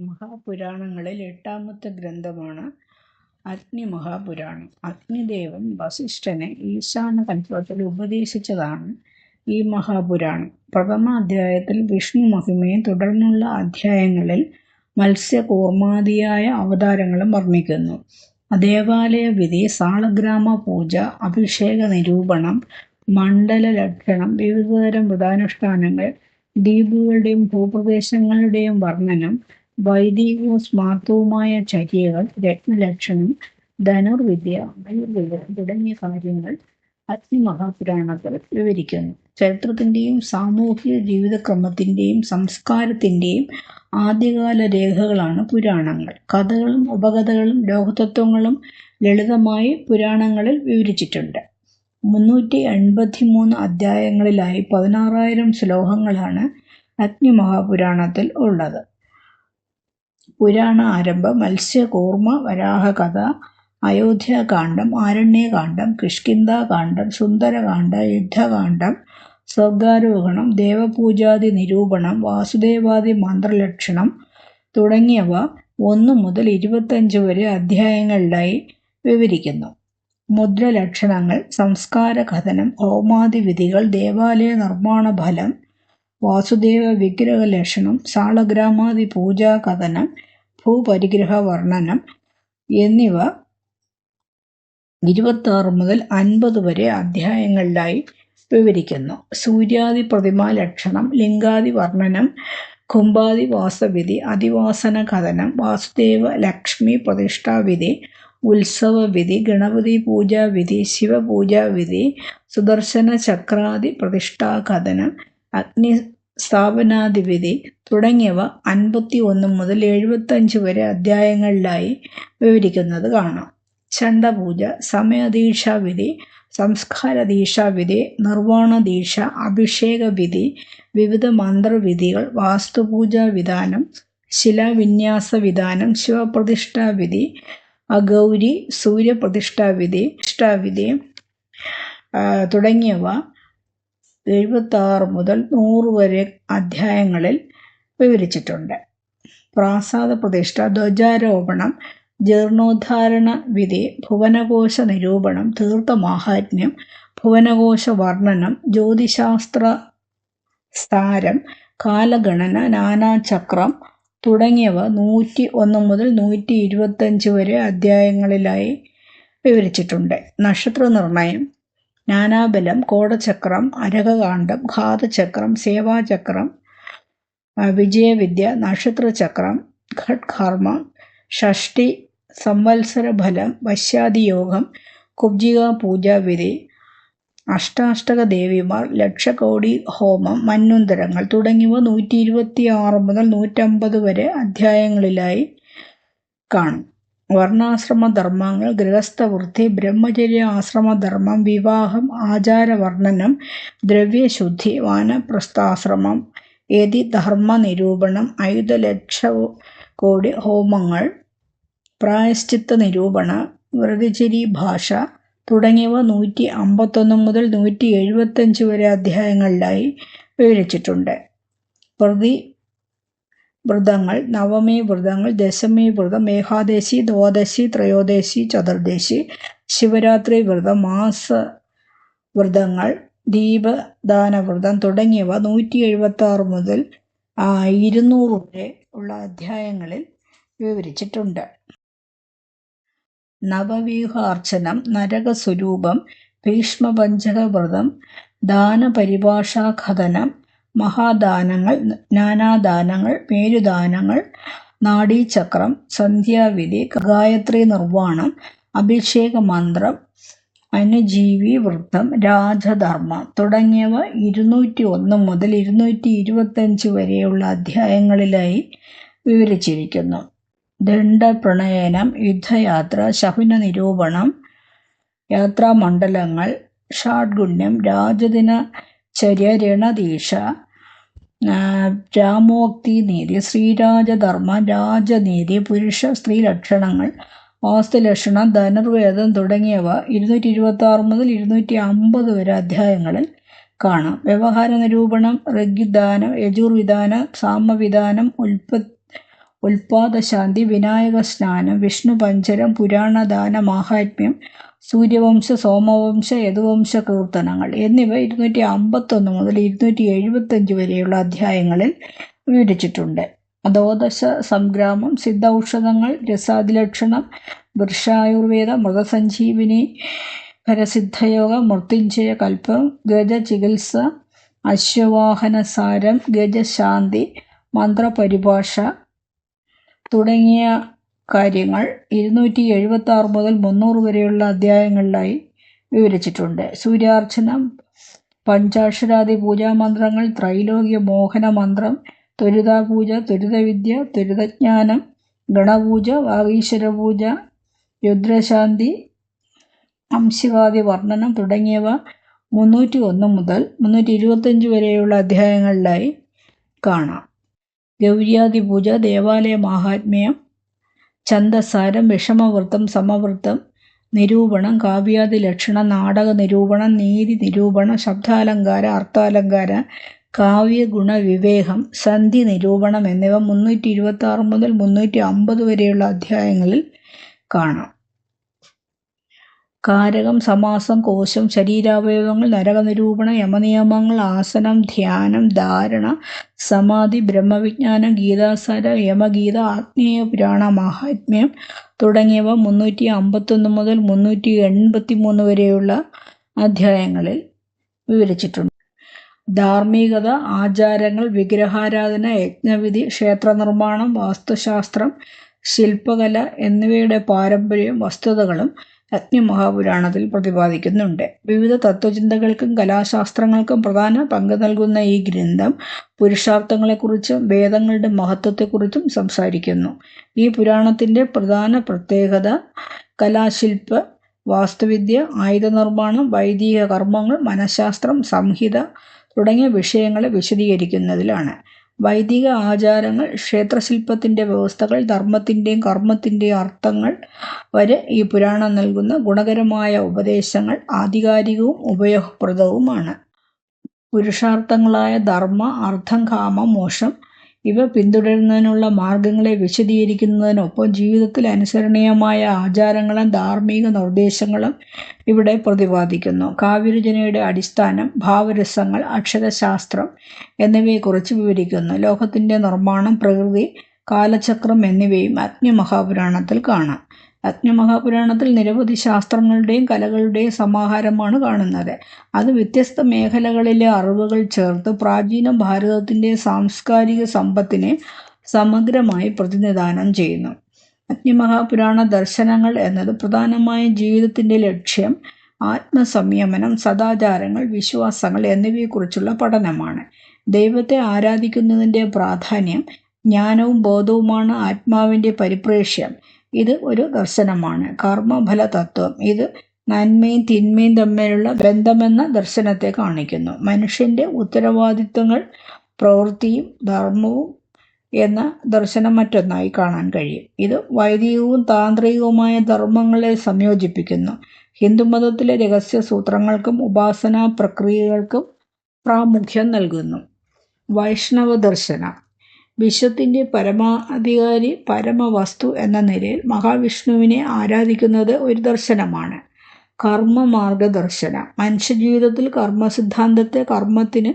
മഹാപുരാണങ്ങളിൽ എട്ടാമത്തെ ഗ്രന്ഥമാണ് അഗ്നി അഗ്നിമഹാപുരാണം. അഗ്നിദേവൻ വസിഷ്ഠനെ ഈശാന തത്വത്തിൽ ഉപദേശിച്ചതാണ് ഈ മഹാപുരാണം. പ്രഥമാധ്യായത്തിൽ വിഷ്ണുമഹിമയും തുടർന്നുള്ള അധ്യായങ്ങളിൽ മത്സ്യകൂർമ്മാദിയായ അവതാരങ്ങളും വർണിക്കുന്നു. ദേവാലയ വിധി സാളഗ്രാമ പൂജ അഭിഷേക നിരൂപണം മണ്ഡല ലക്ഷണം വിവിധതരം വ്രതാനുഷ്ഠാനങ്ങൾ, ദ്വീപുകളുടെയും ഭൂപ്രദേശങ്ങളുടെയും വർണനം, വൈദികവും സ്മാർത്തവുമായ ചര്യകൾ, രത്നലക്ഷണം, ധനുർവിദ്യ, ആയുർവേദം തുടങ്ങിയ കാര്യങ്ങൾ അഗ്നിമഹാപുരാണത്തിൽ വിവരിക്കുന്നു. ചരിത്രത്തിന്റെയും സാമൂഹിക ജീവിതക്രമത്തിന്റെയും സംസ്കാരത്തിന്റെയും ആദ്യകാല രേഖകളാണ് പുരാണങ്ങൾ. കഥകളും ഉപകഥകളും ലോകതത്വങ്ങളും ലളിതമായി പുരാണങ്ങളിൽ വിവരിച്ചിട്ടുണ്ട്. മുന്നൂറ്റി എൺപത്തി മൂന്ന് അധ്യായങ്ങളിലായി പതിനാറായിരം ശ്ലോകങ്ങളാണ് അഗ്നി മഹാപുരാണത്തിൽ ഉള്ളത്. പുരാണ ആരംഭം മത്സ്യകൂർമ്മ വരാഹകഥ, അയോധ്യകാന്ഡം ആരണ്യകാന്ഡം കിഷ്കിന്ദകാന്ഡം സുന്ദരകാന്ഡ യുദ്ധകാന്ഡം സ്വർഗാരോഹണം ദേവപൂജാതി നിരൂപണം, വാസുദേവാദി മന്ത്രലക്ഷണം തുടങ്ങിയവ ഒന്നു മുതൽ ഇരുപത്തഞ്ച് വരെ അധ്യായങ്ങളിലായി വിവരിക്കുന്നു. മുദ്രലക്ഷണങ്ങൾ, സംസ്കാര സംസ്കാരകഥനം, ഹോമാദിവിധികൾ, ദേവാലയ നിർമ്മാണഫലം, വാസുദേവ വിഗ്രഹലക്ഷണം, സാളഗ്രാമാദി പൂജാകഥനം, ഭൂപരിഗ്രഹവർണനം എന്നിവ ഇരുപത്താറ് മുതൽ അൻപത് വരെ അധ്യായങ്ങളിലായി വിവരിക്കുന്നു. സൂര്യാദി പ്രതിമാ ലക്ഷണം ലിംഗാദി വർണനം കുംഭാദി വാസവിധി അതിവാസന കഥനം വാസുദേവ ലക്ഷ്മി പ്രതിഷ്ഠാവിധി, ഉത്സവവിധി, ഗണപതിപൂജാവിധി, ശിവപൂജാവിധി, സുദർശനചക്രാദി പ്രതിഷ്ഠാകഥനം, അഗ്നിസ്ഥാപനാദിവിധി തുടങ്ങിയവ അൻപത്തി ഒന്ന് മുതൽ എഴുപത്തഞ്ച് വരെ അധ്യായങ്ങളിലായി വിവരിക്കുന്നത് കാണാം. ചണ്ഡപൂജ, സമയദീക്ഷാവിധി, സംസ്കാര ദീക്ഷാവിധി നിർവാണ ദീക്ഷ അഭിഷേക വിധി വിവിധ മന്ത്രവിധികൾ, വാസ്തുപൂജാ വിധാനം ശിലാവിന്യാസ വിധാനം ശിവപ്രതിഷ്ഠാവിധി, അഗൗരി, സൂര്യപ്രതിഷ്ഠാവിധി തുടങ്ങിയവ എഴുപത്താറ് മുതൽ നൂറ് വരെ അധ്യായങ്ങളിൽ വിവരിച്ചിട്ടുണ്ട്. പ്രാസാദ പ്രതിഷ്ഠ ധ്വജാരോപണം ജീർണോദ്ധാരണ വിധി ഭുവനകോശ നിരൂപണം, തീർത്ഥമാഹാത്മ്യം, ഭുവനകോശ വർണനം ജ്യോതിശാസ്ത്ര സ്ഥാരം കാലഗണന, നാനാചക്രം തുടങ്ങിയവ നൂറ്റി ഒന്ന് മുതൽ നൂറ്റി ഇരുപത്തഞ്ച് വരെ അധ്യായങ്ങളിലായി വിവരിച്ചിട്ടുണ്ട്. നക്ഷത്രനിർണയം, നാനാബലം, കോടചക്രം, അരകകാണ്ഡം, ഘാതചക്രം, സേവാചക്രം, വിജയവിദ്യ, നക്ഷത്രചക്രം, ഖട്കർമ്മം, ഷഷ്ടി സംവത്സരഫലം, വശ്യാദിയോഗം, കുബ്ജിക പൂജാവിധി അഷ്ടാഷ്ടക ദേവിമാർ ലക്ഷകോടി ഹോമം മന്വന്തരങ്ങൾ തുടങ്ങിയവ നൂറ്റി ഇരുപത്തി ആറ് മുതൽ നൂറ്റമ്പത് വരെ അധ്യായങ്ങളിലായി കാണാം. വർണാശ്രമധർമ്മങ്ങൾ, ഗൃഹസ്ഥവൃത്തി, ബ്രഹ്മചര്യ ആശ്രമധർമ്മം, വിവാഹം, ആചാരവർണനം, ദ്രവ്യശുദ്ധി, വാനപ്രസ്ഥാശ്രമം, യതിധർമ്മനിരൂപണം, അയുതലക്ഷകോടി ഹോമങ്ങൾ, പ്രായശ്ചിത്ത നിരൂപണ വ്രതചരി ഭാഷ തുടങ്ങിയവ നൂറ്റി അമ്പത്തൊന്ന് മുതൽ നൂറ്റി എഴുപത്തഞ്ച് വരെ അധ്യായങ്ങളിലായി വിവരിച്ചിട്ടുണ്ട്. പ്രതിവ്രതങ്ങൾ, ദശമി വ്രതം ഏകാദശി, ദ്വാദശി, ത്രയോദശി, ചതുർദശി, വ്രതങ്ങൾ ദീപദാന വ്രതം തുടങ്ങിയവ നൂറ്റി എഴുപത്താറ് മുതൽ ഇരുന്നൂറ് വരെ ഉള്ള അധ്യായങ്ങളിൽ വിവരിച്ചിട്ടുണ്ട്. നവവ്യൂഹാർച്ചനം, നരകസ്വരൂപം, ഭീഷ്മപഞ്ചകവ്രതം, ദാനപരിഭാഷാകഥനം, മഹാദാനങ്ങൾ, നാനാദാനങ്ങൾ, മേരുദാനങ്ങൾ, നാഡീചക്രം, സന്ധ്യാവിധി, ഗായത്രി നിർവാണം അഭിഷേകമന്ത്രം, വൃത്തം രാജധർമ്മം തുടങ്ങിയവ ഇരുന്നൂറ്റി ഒന്ന് മുതൽ ഇരുന്നൂറ്റി ഇരുപത്തഞ്ച് വരെയുള്ള അധ്യായങ്ങളിലായി വിവരിച്ചിരിക്കുന്നു. ദണ്ഡപ്രണയനം, യുദ്ധയാത്ര, ശകുനനിരൂപണം, യാത്രാമണ്ഡലങ്ങൾ, ഷാഡ്ഗുണ്യം, രാജദിനചര്യ, രണദീക്ഷ, രാമോക്തിനീതി, ശ്രീരാജധർമ്മ രാജനീതി, പുരുഷ സ്ത്രീ ലക്ഷണങ്ങൾ വാസ്തുലക്ഷണം, ധനുർവേദം തുടങ്ങിയവ ഇരുന്നൂറ്റി ഇരുപത്താറ് മുതൽ ഇരുന്നൂറ്റി അമ്പത് വരെ അധ്യായങ്ങളിൽ കാണാം. വ്യവഹാര നിരൂപണം ഋഗ്വിധാനം, യജുർവിധാനം, സാമവിധാനം, ഉൽപാദശാന്തി വിനായക സ്നാനം വിഷ്ണു പഞ്ചരം പുരാണദാന മാഹാത്മ്യം സൂര്യവംശ സോമവംശ യദുവംശ കീർത്തനങ്ങൾ എന്നിവ ഇരുന്നൂറ്റി അമ്പത്തൊന്ന് മുതൽ ഇരുന്നൂറ്റി എഴുപത്തഞ്ച് വരെയുള്ള അധ്യായങ്ങളിൽ വിവരിച്ചിട്ടുണ്ട്. അധോദശ സംഗ്രാമം സിദ്ധൌഷധങ്ങൾ രസാദിലക്ഷണം വൃക്ഷായുർവേദ മൃതസഞ്ജീവിനി പരസിദ്ധയോഗ മൃത്യുഞ്ജയ കൽപ്പം ഗജചികിത്സ അശ്വവാഹനസാരം ഗജശാന്തി മന്ത്രപരിഭാഷ തുടങ്ങിയ കാര്യങ്ങൾ ഇരുന്നൂറ്റി എഴുപത്തി ആറ് മുതൽ മുന്നൂറ് വരെയുള്ള അധ്യായങ്ങളിലായി വിവരിച്ചിട്ടുണ്ട്. സൂര്യാർച്ചന പഞ്ചാക്ഷരാദി പൂജാമന്ത്രങ്ങൾ ത്രൈലോക്യ മോഹന മന്ത്രം ത്വരിതാപൂജ ത്വരിതവിദ്യ ത്വരിതജ്ഞാനം ഗണപൂജ വാഗീശ്വര പൂജ രുദ്രശാന്തി അംശികാദി വർണനം തുടങ്ങിയവ മുന്നൂറ്റി ഒന്ന് മുതൽ മുന്നൂറ്റി ഇരുപത്തഞ്ച് വരെയുള്ള അധ്യായങ്ങളിലായി കാണാം. ഗൗരിയാദി പൂജ ദേവാലയ മാഹാത്മ്യം ഛന്ദസാരം വിഷമവൃത്തം സമവൃത്തം നിരൂപണം കാവ്യാദി ലക്ഷണം നാടക നിരൂപണം നീതി നിരൂപണം ശബ്ദാലങ്കാര അർത്ഥാലങ്കാര കാവ്യഗുണ വിവേകം സന്ധി നിരൂപണം എന്നിവ മുന്നൂറ്റി ഇരുപത്തി ആറ് മുതൽ മുന്നൂറ്റി അമ്പത് വരെയുള്ള അധ്യായങ്ങളിൽ കാണാം. കാരകം സമാസം കോശം ശരീരാവയവങ്ങൾ നരകനിരൂപണം യമനിയമങ്ങൾ ആസനം ധ്യാനം ധാരണ സമാധി ബ്രഹ്മവിജ്ഞാനം ഗീതാസാര യമഗീത ആത്മീയ പുരാണ മാഹാത്മ്യം തുടങ്ങിയവ മുന്നൂറ്റി അമ്പത്തൊന്ന് മുതൽ മുന്നൂറ്റി എൺപത്തി മൂന്ന് വരെയുള്ള അധ്യായങ്ങളിൽ വിവരിച്ചിട്ടുണ്ട്. ധാർമ്മികത ആചാരങ്ങൾ വിഗ്രഹാരാധന യജ്ഞവിധി ക്ഷേത്രനിർമ്മാണം വാസ്തുശാസ്ത്രം ശില്പകല എന്നിവയുടെ പാരമ്പര്യവും വസ്തുതകളും അഗ്നിമഹാപുരാണത്തിൽ പ്രതിപാദിക്കുന്നുണ്ട്. വിവിധ തത്വചിന്തകൾക്കും കലാശാസ്ത്രങ്ങൾക്കും പ്രധാന പങ്ക് നൽകുന്ന ഈ ഗ്രന്ഥം പുരുഷാർത്ഥങ്ങളെക്കുറിച്ചും വേദങ്ങളുടെ മഹത്വത്തെക്കുറിച്ചും സംസാരിക്കുന്നു. ഈ പുരാണത്തിന്റെ പ്രധാന പ്രത്യേകത കലാശില്പ വാസ്തുവിദ്യ ആയുധ നിർമ്മാണം വൈദിക കർമ്മങ്ങൾ മനഃശാസ്ത്രം സംഹിത തുടങ്ങിയ വിഷയങ്ങളെ വിശദീകരിക്കുന്നതിലാണ്. വൈദിക ആചാരങ്ങൾ ക്ഷേത്രശില്പത്തിന്റെ വ്യവസ്ഥകൾ ധർമ്മത്തിന്റെയും കർമ്മത്തിന്റെയും അർത്ഥങ്ങൾ വരെ ഈ പുരാണം നൽകുന്ന ഗുണകരമായ ഉപദേശങ്ങൾ ആധികാരികവും ഉപയോഗപ്രദവുമാണ്. പുരുഷാർത്ഥങ്ങളായ ധർമ്മ അർത്ഥം കാമ മോശം ഇവ പിന്തുടരുന്നതിനുള്ള മാർഗങ്ങളെ വിശദീകരിക്കുന്നതിനൊപ്പം ജീവിതത്തിൽ അനുസരണീയമായ ആചാരങ്ങളും ധാർമ്മിക നിർദ്ദേശങ്ങളും ഇവിടെ പ്രതിപാദിക്കുന്നു. കാവ്യരചനയുടെ അടിസ്ഥാനം ഭാവരസങ്ങൾ അക്ഷരശാസ്ത്രം എന്നിവയെക്കുറിച്ച് വിവരിക്കുന്നു. ലോകത്തിന്റെ നിർമ്മാണം പ്രകൃതി കാലചക്രം എന്നിവയും അഗ്നിമഹാപുരാണത്തിൽ കാണാം. അഗ്നിമഹാപുരാണത്തിൽ നിരവധി ശാസ്ത്രങ്ങളുടെയും കലകളുടെയും സമാഹാരമാണ് കാണുന്നത്. അത് വ്യത്യസ്ത മേഖലകളിലെ അറിവുകൾ ചേർത്ത് പ്രാചീന ഭാരതത്തിന്റെ സാംസ്കാരിക സമ്പത്തിനെ സമഗ്രമായി പ്രതിനിധാനം ചെയ്യുന്നു. അഗ്നിമഹാപുരാണ ദർശനങ്ങൾ എന്നത് പ്രധാനമായും ജീവിതത്തിന്റെ ലക്ഷ്യം ആത്മസംയമനം സദാചാരങ്ങൾ വിശ്വാസങ്ങൾ എന്നിവയെക്കുറിച്ചുള്ള പഠനമാണ്. ദൈവത്തെ ആരാധിക്കുന്നതിന്റെ പ്രാധാന്യം ജ്ഞാനവും ബോധവുമാണ് ആത്മാവിന്റെ പരിപ്രേക്ഷ്യം. ഇത് ഒരു ദർശനമാണ്. കർമ്മഫല തത്വം ഇത് നന്മയും തിന്മയും തമ്മിലുള്ള ബന്ധമെന്ന ദർശനത്തെ കാണിക്കുന്നു. മനുഷ്യന്റെ ഉത്തരവാദിത്വങ്ങൾ പ്രവൃത്തിയും ധർമ്മവും എന്ന ദർശനം മറ്റൊന്നായി കാണാൻ കഴിയും. ഇത് വൈദികവും താന്ത്രികവുമായ ധർമ്മങ്ങളെ സംയോജിപ്പിക്കുന്നു. ഹിന്ദുമതത്തിലെ രഹസ്യ സൂത്രങ്ങൾക്കും ഉപാസനാ പ്രക്രിയകൾക്കും പ്രാമുഖ്യം നൽകുന്നു. വൈഷ്ണവ ദർശനം വിശ്വത്തിന്റെ പരമാധികാരി പരമവസ്തു എന്ന നിലയിൽ മഹാവിഷ്ണുവിനെ ആരാധിക്കുന്നത് ഒരു ദർശനമാണ്. കർമ്മമാർഗദർശനം. മനുഷ്യജീവിതത്തിൽ കർമ്മസിദ്ധാന്തത്തെ കർമ്മത്തിന്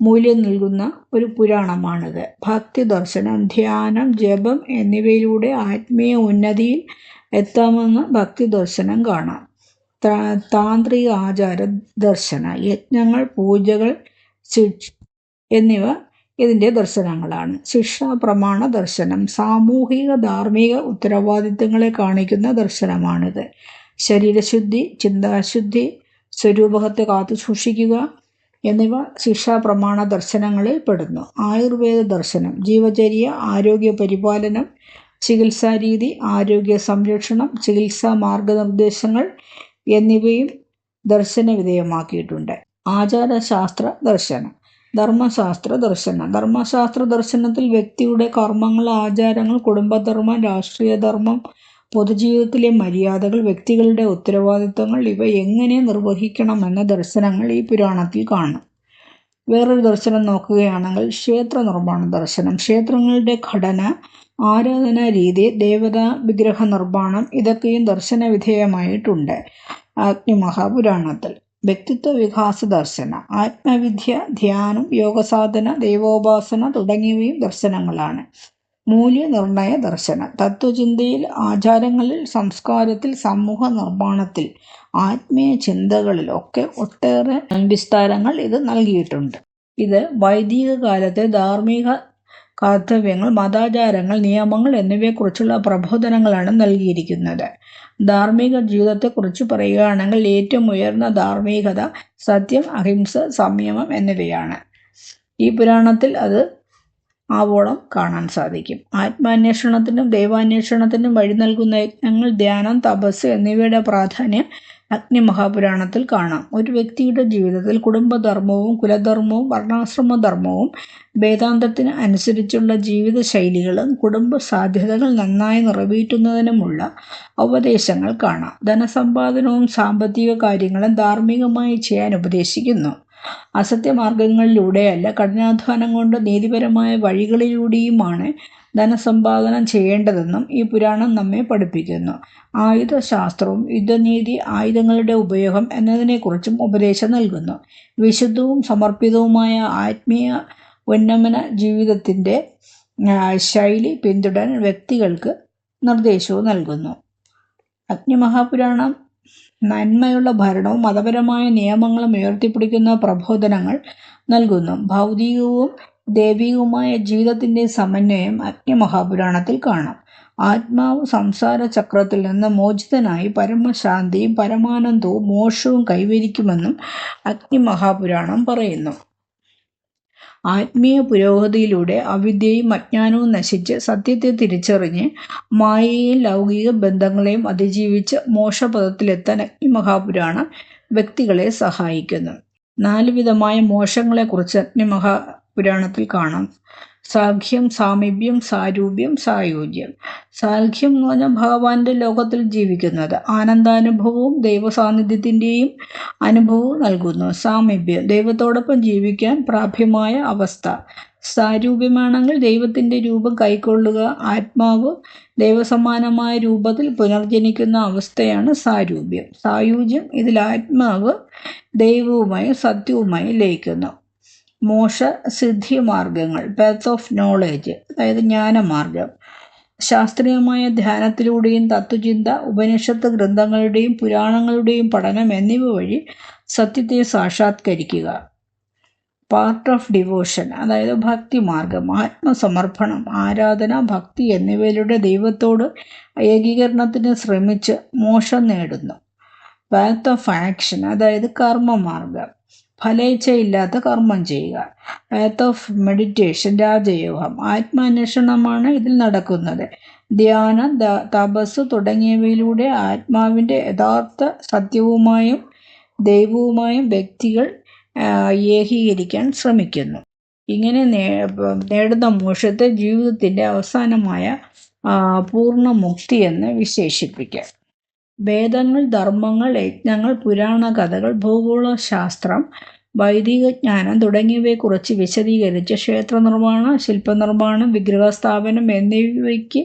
മൂല്യം നൽകുന്ന ഒരു പുരാണമാണിത്. ഭക്തി ദർശനം ധ്യാനം ജപം എന്നിവയിലൂടെ ആത്മീയ ഉന്നതിയിൽ എത്താമെന്ന് ഭക്തി ദർശനം കാണാം. താന്ത്രിക ആചാര ദർശന യജ്ഞങ്ങൾ പൂജകൾ എന്നിവ ഇതിന്റെ ദർശനങ്ങളാണ്. ശിക്ഷാ പ്രമാണ ദർശനം സാമൂഹിക ധാർമ്മിക ഉത്തരവാദിത്തങ്ങളെ കാണിക്കുന്ന ദർശനമാണിത്. ശരീരശുദ്ധി ചിന്താശുദ്ധി സ്വരൂപകത്തെ കാത്തു സൂക്ഷിക്കുക എന്നിവ ശിക്ഷാ പ്രമാണ ദർശനങ്ങളിൽ പെടുന്നു. ആയുർവേദ ദർശനം ജീവചര്യ ആരോഗ്യ പരിപാലനം ചികിത്സാരീതി ആരോഗ്യ സംരക്ഷണം ചികിത്സാ മാർഗനിർദ്ദേശങ്ങൾ എന്നിവയും ദർശന വിധേയമാക്കിയിട്ടുണ്ട് ആചാരശാസ്ത്ര ദർശനം. ധർമ്മശാസ്ത്ര ദർശനം. ധർമ്മശാസ്ത്ര ദർശനത്തിൽ വ്യക്തിയുടെ കർമ്മങ്ങൾ ആചാരങ്ങൾ കുടുംബധർമ്മം രാഷ്ട്രീയ ധർമ്മം പൊതുജീവിതത്തിലെ മര്യാദകൾ വ്യക്തികളുടെ ഉത്തരവാദിത്തങ്ങൾ ഇവ എങ്ങനെ നിർവഹിക്കണമെന്ന ദർശനങ്ങൾ ഈ പുരാണത്തിൽ കാണും. വേറൊരു ദർശനം നോക്കുകയാണെങ്കിൽ ക്ഷേത്ര നിർമ്മാണ ദർശനം. ക്ഷേത്രങ്ങളുടെ ഘടന ആരാധനാ രീതി ദേവതാ വിഗ്രഹ നിർമ്മാണം ഇതൊക്കെയും ദർശന വിധേയമായിട്ടുണ്ട് അഗ്നിമഹാപുരാണത്തിൽ വ്യക്തിത്വ വികാസ ദർശന ആത്മവിദ്യ ധ്യാനം യോഗസാധന ദൈവോപാസന തുടങ്ങിയവയും ദർശനങ്ങളാണ്. മൂല്യനിർണയ ദർശനം തത്വചിന്തയിൽ ആചാരങ്ങളിൽ സംസ്കാരത്തിൽ സമൂഹ നിർമ്മാണത്തിൽ ആത്മീയ ചിന്തകളിൽ ഒക്കെ ഒട്ടേറെ വിസ്താരങ്ങൾ ഇത് നൽകിയിട്ടുണ്ട്. ഇത് വൈദിക കാലത്തെ ധാർമ്മിക കർത്തവ്യങ്ങൾ മതാചാരങ്ങൾ നിയമങ്ങൾ എന്നിവയെക്കുറിച്ചുള്ള പ്രബോധനങ്ങളാണ് നൽകിയിരിക്കുന്നത്. ധാർമ്മിക ജീവിതത്തെക്കുറിച്ച് പറയുകയാണെങ്കിൽ ഏറ്റവും ഉയർന്ന ധാർമ്മികത സത്യം അഹിംസ സംയമം എന്നിവയാണ്. ഈ പുരാണത്തിൽ അത് ആവോളം കാണാൻ സാധിക്കും. ആത്മാന്വേഷണത്തിനും ദൈവാന്വേഷണത്തിനും വഴി നൽകുന്ന യജ്ഞങ്ങൾ ധ്യാനം തപസ് എന്നിവയുടെ പ്രാധാന്യം അഗ്നി മഹാപുരാണത്തിൽ കാണാം. ഒരു വ്യക്തിയുടെ ജീവിതത്തിൽ കുടുംബധർമ്മവും കുലധർമ്മവും വർണാശ്രമധർമ്മവും വേദാന്തത്തിന് അനുസരിച്ചുള്ള ജീവിത ശൈലികളും കുടുംബ സാധ്യതകൾ നന്നായി നിറവേറ്റുന്നതിനുമുള്ള ഉപദേശങ്ങൾ കാണാം. ധനസമ്പാദനവും സാമ്പത്തിക കാര്യങ്ങളും ധാർമ്മികമായി ചെയ്യാൻ ഉപദേശിക്കുന്നു. അസത്യമാർഗങ്ങളിലൂടെയല്ല കഠിനാധ്വാനം കൊണ്ട് നീതിപരമായ വഴികളിലൂടെയുമാണ് ധനസമ്പാദനം ചെയ്യേണ്ടതെന്നും ഈ പുരാണം നമ്മെ പഠിപ്പിക്കുന്നു. ആയുധശാസ്ത്രവും യുദ്ധനീതി ആയുധങ്ങളുടെ ഉപയോഗം എന്നതിനെക്കുറിച്ചും ഉപദേശം നൽകുന്നു. വിശുദ്ധവും സമർപ്പിതവുമായ ആത്മീയ ഉന്നമന ജീവിതത്തിന്റെ ശൈലി പിന്തുടരാൻ വ്യക്തികൾക്ക് നിർദ്ദേശവും നൽകുന്നു. അഗ്നിമഹാപുരാണം നന്മയുള്ള ഭരണവും മതപരമായ നിയമങ്ങളും ഉയർത്തിപ്പിടിക്കുന്ന പ്രബോധനങ്ങൾ നൽകുന്നു. ഭൗതികവും ദൈവികവുമായ ജീവിതത്തിന്റെ സമന്വയം അഗ്നിമഹാപുരാണത്തിൽ കാണാം. ആത്മാവ് സംസാര ചക്രത്തിൽ നിന്ന് മോചിതനായി പരമശാന്തിയും പരമാനന്ദവും മോക്ഷവും കൈവരിക്കുമെന്നും അഗ്നിമഹാപുരാണം പറയുന്നു. ആത്മീയ പുരോഗതിയിലൂടെ അവിദ്യയും അജ്ഞാനവും നശിച്ച് സത്യത്തെ തിരിച്ചറിഞ്ഞ് മായയെയും ലൗകിക ബന്ധങ്ങളെയും അതിജീവിച്ച് മോക്ഷപദത്തിലെത്താൻ അഗ്നിമഹാപുരാണം വ്യക്തികളെ സഹായിക്കുന്നു. നാല് വിധമായ മോശങ്ങളെക്കുറിച്ച് അഗ്നിമഹാപുരാണത്തിൽ കാണാം. സാഖ്യം സാമീപ്യം സാരൂപ്യം സായോജ്യം. സാഖ്യം എന്ന് പറഞ്ഞാൽ ഭഗവാന്റെ ലോകത്തിൽ ജീവിക്കുന്നത്. ആനന്ദാനുഭവവും ദൈവസാന്നിധ്യത്തിന്റെയും അനുഭവവും നൽകുന്നു. സാമീപ്യം ദൈവത്തോടൊപ്പം ജീവിക്കാൻ പ്രാപ്യമായ അവസ്ഥ. സാരൂപ്യമാണെങ്കിൽ ദൈവത്തിന്റെ രൂപം കൈക്കൊള്ളുക ആത്മാവ് ദൈവസമാനമായ രൂപത്തിൽ പുനർജനിക്കുന്ന അവസ്ഥയാണ് സാരൂപ്യം. സായുജ്യം ഇതിൽ ആത്മാവ് ദൈവവുമായി സത്യവുമായി ലയിക്കുന്നു. മോക്ഷ സിദ്ധി മാർഗങ്ങൾ പാത്ത് ഓഫ് നോളേജ് അതായത് ജ്ഞാനമാർഗം ശാസ്ത്രീയമായ ധ്യാനത്തിലൂടെയും തത്വചിന്ത ഉപനിഷത്ത് ഗ്രന്ഥങ്ങളുടെയും പുരാണങ്ങളുടെയും പഠനം എന്നിവ വഴി സത്യത്തെ സാക്ഷാത്കരിക്കുക. പാർട്ട് ഓഫ് ഡിവോഷൻ അതായത് ഭക്തി മാർഗം ആത്മസമർപ്പണം ആരാധന ഭക്തി എന്നിവയിലൂടെ ദൈവത്തോട് ഏകീകരണത്തിന് ശ്രമിച്ച് മോശം നേടുന്നു. പാത്ത് ഓഫ് ആക്ഷൻ അതായത് കർമ്മമാർഗം ഫലേച്ഛയില്ലാത്ത കർമ്മം ചെയ്യുക. പാത്ത് ഓഫ് മെഡിറ്റേഷൻ രാജയോഗം. ആത്മാന്വേഷണമാണ് ഇതിൽ നടക്കുന്നത്. ധ്യാനം തപസ് തുടങ്ങിയവയിലൂടെ ആത്മാവിന്റെ യഥാർത്ഥ സത്യവുമായും ദൈവവുമായും വ്യക്തികൾ ഏകീകരിക്കാൻ ശ്രമിക്കുന്നു. ഇങ്ങനെ നേടുന്ന മോക്ഷത്തെ ജീവിതത്തിന്റെ അവസാനമായ പൂർണ പൂർണമുക്തി എന്ന് വിശേഷിപ്പിക്കാം. വേദങ്ങൾ ധർമ്മങ്ങൾ യജ്ഞങ്ങൾ പുരാണ കഥകൾ ഭൂഗോളശാസ്ത്രം വൈദിക ജ്ഞാനം തുടങ്ങിയവയെക്കുറിച്ച് വിശദീകരിച്ച് ക്ഷേത്ര നിർമ്മാണം ശില്പനിർമ്മാണം വിഗ്രഹസ്ഥാപനം എന്നിവയ്ക്ക്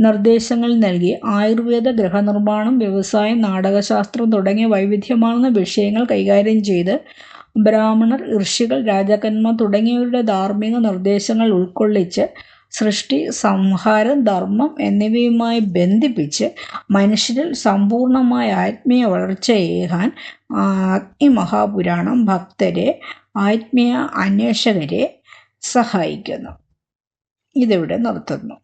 നിർദ്ദേശങ്ങൾ നൽകി ആയുർവേദ ഗൃഹനിർമ്മാണം വ്യവസായം നാടകശാസ്ത്രം തുടങ്ങിയ വൈവിധ്യമാർന്ന വിഷയങ്ങൾ കൈകാര്യം ചെയ്ത് ബ്രാഹ്മണർ ഋഷികൾ രാജാക്കന്മാർ തുടങ്ങിയവരുടെ ധാർമ്മിക നിർദ്ദേശങ്ങൾ ഉൾക്കൊള്ളിച്ച് സൃഷ്ടി സംഹാരം ധർമ്മം എന്നിവയുമായി ബന്ധിപ്പിച്ച് മനുഷ്യരിൽ സമ്പൂർണമായ ആത്മീയ വളർച്ചയേകാൻ അഗ്നിമഹാപുരാണം ഭക്തരെ ആത്മീയ അന്വേഷകരെ സഹായിക്കുന്നു. ഇതിവിടെ നിർത്തുന്നു.